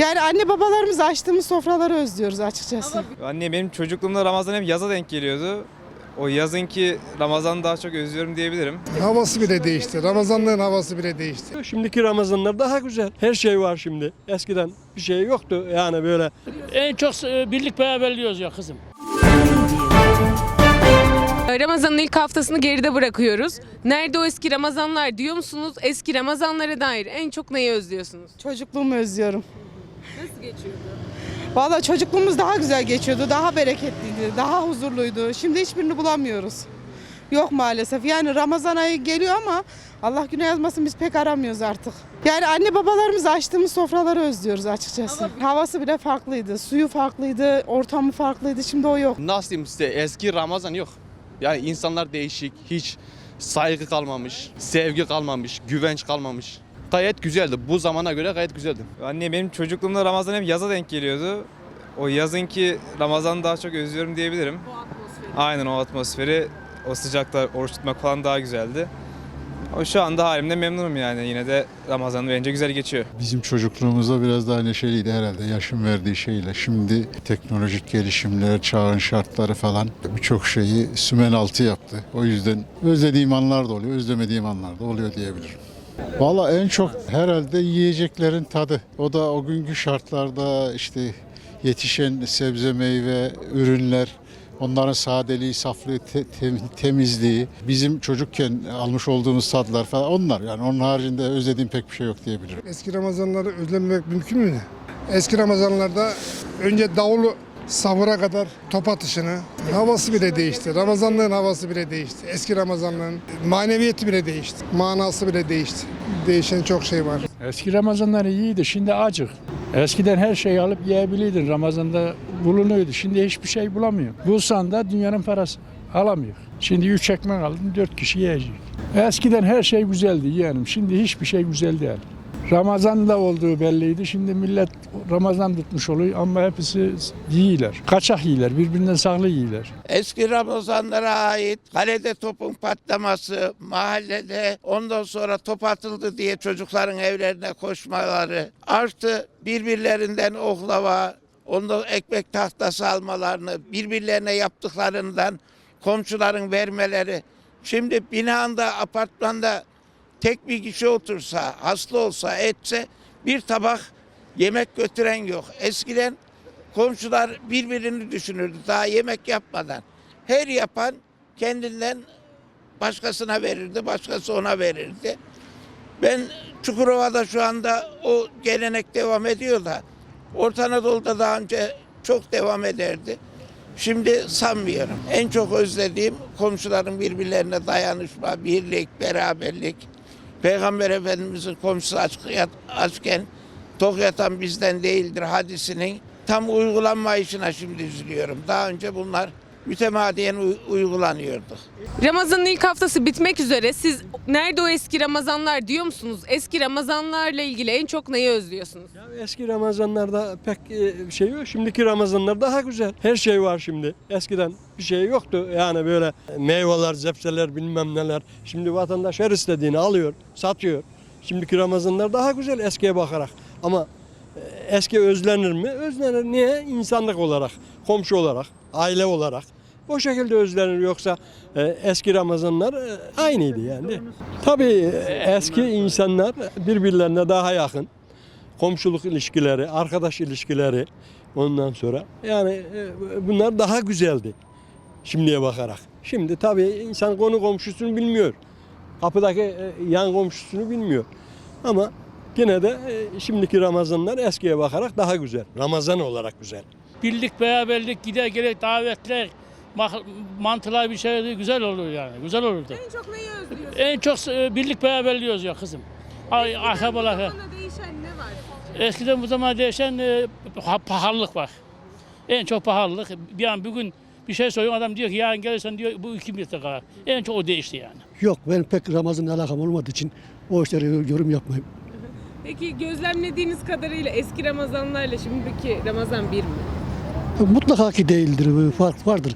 Yani anne babalarımız açtığımız sofraları özlüyoruz açıkçası. Anne benim çocukluğumda Ramazan hep yaza denk geliyordu. O yazınki Ramazan'ı daha çok özlüyorum diyebilirim. Havası bile değişti. Ramazanlığın havası bile değişti. Şimdiki Ramazanlar daha güzel. Her şey var şimdi. Eskiden bir şey yoktu yani böyle. En çok e, birlik beraberliyoruz ya kızım. Ramazan'ın ilk haftasını geride bırakıyoruz. Nerede o eski Ramazanlar diyor musunuz? Eski Ramazanlara dair en çok neyi özlüyorsunuz? Çocukluğumu özlüyorum. Nasıl geçiyordu? Valla çocukluğumuz daha güzel geçiyordu, daha bereketliydi, daha huzurluydu. Şimdi hiçbirini bulamıyoruz. Yok maalesef. Yani Ramazan ayı geliyor ama Allah güne yazmasın biz pek aramıyoruz artık. Yani anne babalarımız açtığımız sofraları özlüyoruz açıkçası. Havası bile farklıydı, suyu farklıydı, ortamı farklıydı. Şimdi o yok. Nasıl diyeyim size eski Ramazan yok. Yani insanlar değişik, hiç saygı kalmamış, sevgi kalmamış, güvenç kalmamış. Gayet güzeldi. Bu zamana göre gayet güzeldi. Anne benim çocukluğumda Ramazan hep yaza denk geliyordu. O yazınki Ramazan'ı daha çok özlüyorum diyebilirim. Aynen o atmosferi, o sıcakta oruç tutmak falan daha güzeldi. O şu anda halimde memnunum yani. Yine de Ramazan bence güzel geçiyor. Bizim çocukluğumuzda biraz daha neşeliydi herhalde yaşın verdiği şeyle. Şimdi teknolojik gelişimler, çağın şartları falan birçok şeyi sümen altı yaptı. O yüzden özlediğim anlar da oluyor, özlemediğim anlar da oluyor diyebilirim. Valla en çok herhalde yiyeceklerin tadı. O da o günkü şartlarda işte yetişen sebze, meyve, ürünler, Onların sadeliği, saflığı, te- tem- temizliği, bizim çocukken almış olduğumuz tadlar falan onlar. Yani onun haricinde özlediğim pek bir şey yok diyebilirim. Eski Ramazanları özlememek mümkün mü? Eski Ramazanlarda önce davulu sahura kadar top atışını, havası bile değişti. Ramazanlığın havası bile değişti. Eski Ramazanlığın maneviyeti bile değişti. Manası bile değişti. Değişen çok şey var. Eski Ramazanlar iyiydi, şimdi acık. Eskiden her şeyi alıp yiyebiliydin. Ramazan'da bulunuyordu. Şimdi hiçbir şey bulamıyor. Bulsan da dünyanın parası alamıyor. Şimdi üç ekmek aldın, dört kişi yiyecek. Eskiden her şey güzeldi yeğenim. Şimdi hiçbir şey güzel değil. Ramazan'da olduğu belliydi. Şimdi millet Ramazan tutmuş oluyor ama hepsi yiyorlar. Kaçak yiyorlar, birbirinden sağlı yiyorlar. Eski Ramazanlara ait kalede topun patlaması, mahallede ondan sonra top atıldı diye çocukların evlerine koşmaları, artı birbirlerinden oklava, ondan ekmek tahtası almalarını, birbirlerine yaptıklarından komşuların vermeleri. Şimdi binanda, apartmanda tek bir kişi otursa, hasta olsa, etse bir tabak yemek götüren yok. Eskiden komşular birbirini düşünürdü daha yemek yapmadan. Her yapan kendinden başkasına verirdi, başkası ona verirdi. Ben Çukurova'da şu anda o gelenek devam ediyor da Orta Anadolu'da daha önce çok devam ederdi. Şimdi sanmıyorum. En çok özlediğim komşuların birbirlerine dayanışma, birlik, beraberlik. Peygamber Efendimizin komşusu aç, açken tok yatan bizden değildir hadisinin tam uygulanmayışına şimdi üzülüyorum. Daha önce bunlar mütemadiyen uy- uygulanıyordu. Ramazan'ın ilk haftası bitmek üzere. Siz nerede o eski Ramazanlar diyor musunuz? Eski Ramazanlarla ilgili en çok neyi özlüyorsunuz? Ya eski Ramazanlarda pek e, şey yok. Şimdiki Ramazanlar daha güzel. Her şey var şimdi. Eskiden bir şey yoktu. Yani böyle meyveler, zepseler bilmem neler. Şimdi vatandaş her istediğini alıyor, satıyor. Şimdiki Ramazanlar daha güzel eskiye bakarak. Ama e, eski özlenir mi? Özlenir. Niye? İnsanlık olarak, komşu olarak, aile olarak. O şekilde özlenir yoksa e, eski Ramazanlar e, aynıydı yani. Tabii e, eski insanlar birbirlerine daha yakın. Komşuluk ilişkileri, arkadaş ilişkileri ondan sonra yani e, bunlar daha güzeldi şimdiye bakarak. Şimdi tabii insan konu komşusunu bilmiyor. Kapıdaki e, yan komşusunu bilmiyor. Ama yine de e, şimdiki Ramazanlar eskiye bakarak daha güzel. Ramazan olarak güzel. Birlik beraberlik, gider gerek davetler, mantılar bir şey güzel olur yani. Güzel olurdu. En çok neyi özlüyorsunuz? En çok e, birlik beraberliyoruz ya kızım. Ay, akrabalar. değişen ne var? Eskiden bu zaman değişen e, pa- pahalılık var. En çok pahalılık. Bir an bugün bir şey soruyor adam diyor ki yarın gelirsen diyor bu iki bin kadar. En çok o değişti yani. Yok ben pek Ramazan'la alakam olmadığı için o işlere yorum yapmayayım. Peki gözlemlediğiniz kadarıyla eski Ramazanlarla şimdiki Ramazan bir mi? Mutlaka ki değildir, fark vardır.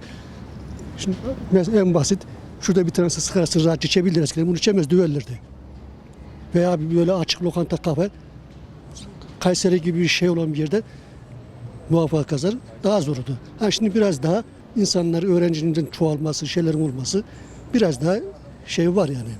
Şimdi en basit, şurada bir tanesi sigarası rahat içebilir eskiden, bunu içemez düvellerdi. Veya böyle açık lokanta kafe, Kayseri gibi bir şey olan bir yerde muhafazakar daha zordu. Ha şimdi biraz daha insanlar öğrencinin çoğalması, şeylerin olması biraz daha şey var yani.